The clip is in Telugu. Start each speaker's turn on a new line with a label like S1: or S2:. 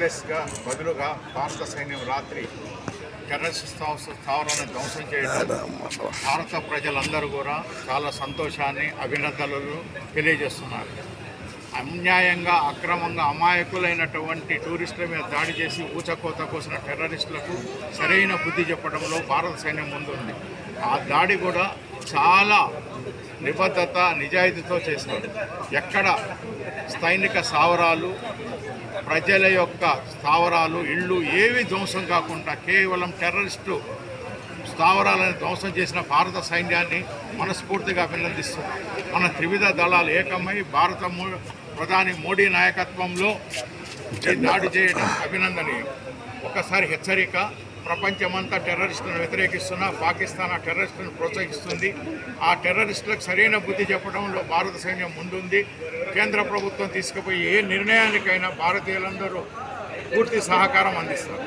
S1: రీప్లేస్గా బదులుగా భారత సైన్యం రాత్రి టెర్రరిస్ట్ స్థావ- స్థావరాలను ధ్వంసం చేయడం భారత ప్రజలందరూ కూడా చాలా సంతోషాన్ని అభినందనలు తెలియజేస్తున్నారు. అన్యాయంగా అక్రమంగా అమాయకులైనటువంటి టూరిస్టుల మీద దాడి చేసి ఊచకోత కోసిన టెర్రరిస్టులకు సరైన బుద్ధి చెప్పడంలో భారత సైన్యం ముందుంది. ఆ దాడి కూడా చాలా నిబద్ధత నిజాయితీతో చేశారు ఎక్కడ సైనిక స్థావరాలు ప్రజల యొక్క స్థావరాలు ఇళ్ళు ఏవి ధ్వంసం కాకుండా కేవలం టెర్రరిస్టు స్థావరాలను ధ్వంసం చేసిన భారత సైన్యాన్ని మనస్ఫూర్తిగా అభినందిస్తున్నాం. మన త్రివిధ దళాలు ఏకమై భారత ప్రధాని మోడీ నాయకత్వంలో దాడి చేయడం అభినందనీయం. ఒకసారి హెచ్చరిక ప్రపంచమంతా టెర్రరిస్టులను వ్యతిరేకిస్తున్న పాకిస్తాన్ ఆ టెర్రరిస్టులను ప్రోత్సహిస్తుంది. ఆ టెర్రరిస్టులకు సరైన బుద్ధి చెప్పడంలో భారత సైన్యం ముందుంది. కేంద్ర ప్రభుత్వం తీసుకుపోయి ఏ నిర్ణయానికైనా భారతీయులందరూ పూర్తి సహకారం అందిస్తారు.